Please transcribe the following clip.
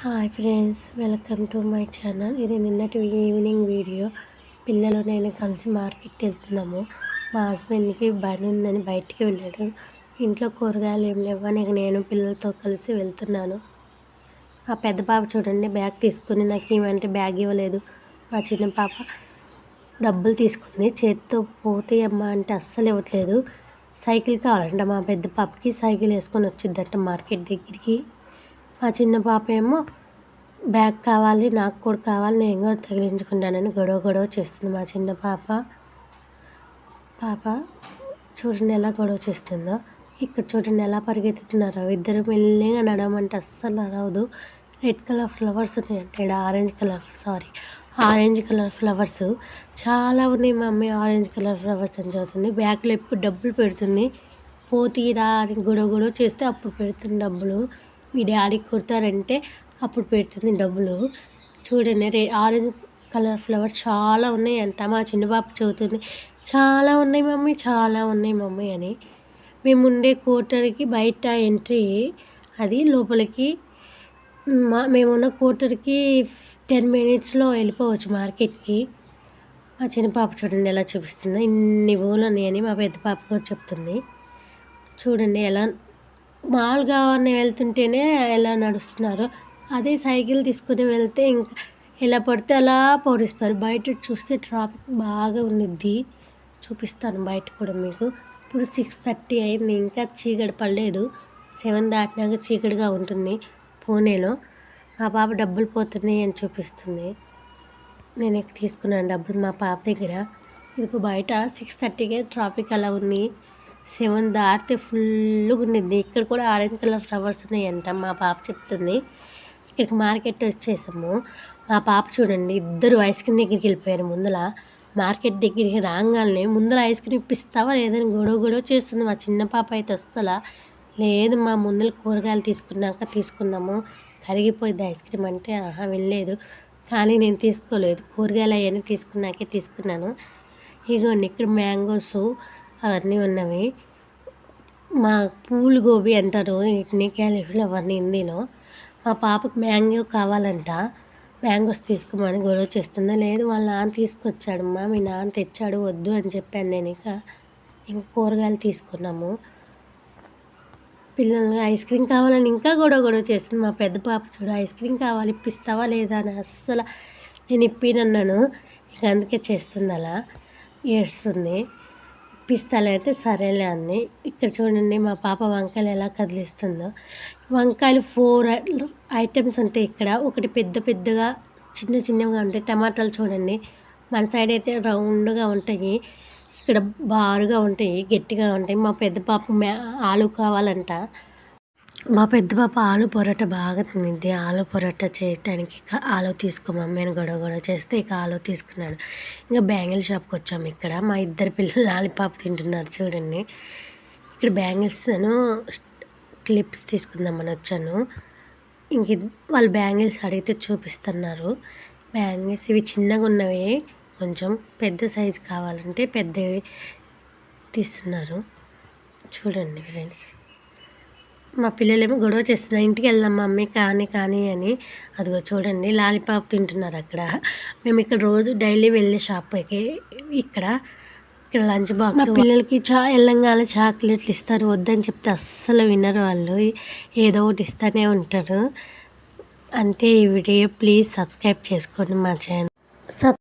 Hi friends welcome to my channel ఇది నిన్నటి evening video పిల్లలు నేను కలిసి మార్కెట్కి వెళ్తున్నాము. మా హస్బెండ్కి బండి ఉందని బయటికి వెళ్ళాడు. ఇంట్లో కూరగాయలు ఏం లేవని నేను పిల్లలతో కలిసి వెళ్తున్నాను. మా పెద్ద పాప చూడండి బ్యాగ్ తీసుకుని నాకు ఏమంటే బ్యాగ్ ఇవ్వలేదు. మా చిన్న పాప డబ్బులు తీసుకుంది. చేతితో పోతే అమ్మ అంటే అస్సలు ఇవ్వట్లేదు. సైకిల్ కావాలంట మా పెద్ద పాపకి. సైకిల్ వేసుకొని వచ్చిందంట మార్కెట్ దగ్గరికి. మా చిన్న పాప ఏమో బ్యాగ్ కావాలి నాకు కూడా కావాలి నేను కూడా తగిలించుకుంటానని గొడవ గొడవ చేస్తుంది మా చిన్న పాప. పాప చూడండి ఎలా గొడవ చేస్తుందో. ఇక్కడ చూడండి ఎలా పరిగెత్తుతున్నారో. ఇద్దరు మెల్లిగా నడవమంటే అస్సలు నడవదు. రెడ్ కలర్ ఫ్లవర్స్ ఉన్నాయంటే orange colour sorry orange colour flowers. చాలా ఉన్నాయి మా మమ్మీ ఆరెంజ్ కలర్ ఫ్లవర్స్ అని చదువుతుంది బ్యాగ్లో ఎప్పుడు డబ్బులు పెడుతుంది. పోతీరా అని గొడవ గొడవ చేస్తే అప్పుడు పెడుతుంది డబ్బులు. మీ డాడీకి కుడతారంటే అప్పుడు పెడుతుంది డబ్బులు. చూడండి రే ఆరెంజ్ కలర్ ఫ్లవర్స్ చాలా ఉన్నాయి అంట. మా చిన్న పాప చదువుతుంది. చాలా ఉన్నాయి మమ్మీ చాలా ఉన్నాయి మమ్మీ అని. మేము ఉండే కోటర్కి బయట ఎంట్రీ అది లోపలికి మా మేమున్న క్వార్టర్కి టెన్ మినిట్స్లో వెళ్ళిపోవచ్చు మార్కెట్కి. మా చిన్న పాప చూడండి ఎలా చూపిస్తుందో. ఇన్ని పూలు ఉన్నాయని మా పెద్ద పాప కూడా చెప్తుంది. చూడండి ఎలా మామూలుగా వెళ్తుంటేనే ఎలా నడుస్తున్నారు? అదే సైకిల్ తీసుకుని వెళ్తే ఇంకా ఎలా పడితే అలా పౌరిస్తారు బయట చూస్తే ట్రాఫిక్ బాగా ఉండిద్ది చూపిస్తాను బయట కూడా మీకు. ఇప్పుడు సిక్స్ థర్టీ అయింది. ఇంకా చీకటి పడలేదు. సెవెన్ దాటినాక చీకటిగా ఉంటుంది పూణేలో. మా పాప డబ్బులు పోతున్నాయి అని చూపిస్తుంది. నేను తీసుకున్నాను డబ్బులు మా పాప దగ్గర. ఇదిగో బయట సిక్స్ థర్టీకే ట్రాఫిక్ అలా ఉంది. సెవెన్ దాటితే ఫుల్గా ఉండింది ఇక్కడ కూడా ఆరెంజ్ కలర్ ఫ్లవర్స్ ఉన్నాయంట మా పాప చెప్తుంది. ఇక్కడికి మార్కెట్ వచ్చేసాము. మా పాప చూడండి ఇద్దరు ఐస్ క్రీమ్ దగ్గరికి వెళ్ళిపోయారు ముందల. మార్కెట్ దగ్గరికి రాగానే ముందర ఐస్ క్రీమ్ ఇప్పిస్తావా లేదని గొడవ గొడవ చేస్తుంది మా చిన్న పాప అయితే వస్తలా లేదు మా ముందర కూరగాయలు తీసుకున్నాక తీసుకుందాము కరిగిపోయింది ఐస్ క్రీమ్ అంటే ఆహా వెళ్ళలేదు కానీ నేను తీసుకోలేదు. కూరగాయలు అవన్నీ తీసుకున్నాకే తీసుకున్నాను. ఇగోండి ఇక్కడ మ్యాంగోస్ అవన్నీ ఉన్నవి. మా పూలు గోబీ అంటారు. వీటిని క్యాలీఫ్లవర్ని హిందీలో మా పాపకు మ్యాంగో కావాలంట. మ్యాంగోస్ తీసుకోమని గొడవ చేస్తుందా. లేదు వాళ్ళ నాన్న తీసుకొచ్చాడమ్మా మీ నాన్న తెచ్చాడు వద్దు అని చెప్పాను నేను ఇక. ఇంకా కూరగాయలు తీసుకున్నాము. పిల్లలు ఐస్ క్రీమ్ కావాలని ఇంకా గొడవ గొడవ చేస్తుంది. మా పెద్ద పాప చూడు ఐస్ క్రీమ్ కావాలి ఇప్పిస్తావా లేదా అని అస్సలు నేను ఇప్పినన్నాను. ఇక అందుకే చేస్తుంది అలా. ఏడుస్తుంది. ఇప్పిస్తాలే సరేలే అంది. ఇక్కడ చూడండి మా పాప వంకాయలు ఎలా కదిలిస్తుందో. వంకాయలు ఫోర్ ఐటమ్స్ ఉంటాయి ఇక్కడ. ఒకటి పెద్ద పెద్దగా చిన్న చిన్నగా ఉంటాయి. టమాటాలు చూడండి. మన సైడ్ అయితే రౌండ్గా ఉంటాయి. ఇక్కడ బారుగా ఉంటాయి గట్టిగా ఉంటాయి. మా పెద్ద పాప ఆలు కావాలంట. మా పెద్ద పాప ఆలు పొరట బాగా తినిద్ది. ఆలు పొరట చేయటానికి ఆలు తీసుకో మమ్మీ అని గొడవ గొడవ చేస్తే ఇక ఆలు తీసుకున్నాడు. ఇంకా బ్యాంగిల్ షాప్కి వచ్చాము ఇక్కడ. మా ఇద్దరు పిల్లలు లాలిపాప్ తింటున్నారు చూడండి. ఇక్కడ బ్యాంగిల్స్ను క్లిప్స్ తీసుకుందామని వచ్చాను. ఇంక వాళ్ళు బ్యాంగిల్స్ అడిగితే చూపిస్తున్నారు. బ్యాంగిల్స్ ఇవి చిన్నగా ఉన్నవి కొంచెం పెద్ద సైజు కావాలంటే పెద్దవి తీస్తున్నారు. చూడండి ఫ్రెండ్స్. మా పిల్లలేమో గొడవ చేస్తున్నారు. ఇంటికి వెళ్దాం మమ్మీ కానీ కానీ అని. అదిగో చూడండి లాలీపాప్ తింటున్నారు అక్కడ. మేము ఇక్కడ రోజు డైలీ వెళ్ళే షాప్కి ఇక్కడ. ఇక్కడ లంచ్ బాక్స్ మా పిల్లలకి చా వెళ్ళంగానే చాక్లెట్లు ఇస్తారు. వద్దని చెప్తే అస్సలు వినరు వాళ్ళు. ఏదో ఒకటి ఇస్తూనే ఉంటారు. అంతే ఈ వీడియో. ప్లీజ్ సబ్స్క్రైబ్ చేసుకోండి మా ఛానల్.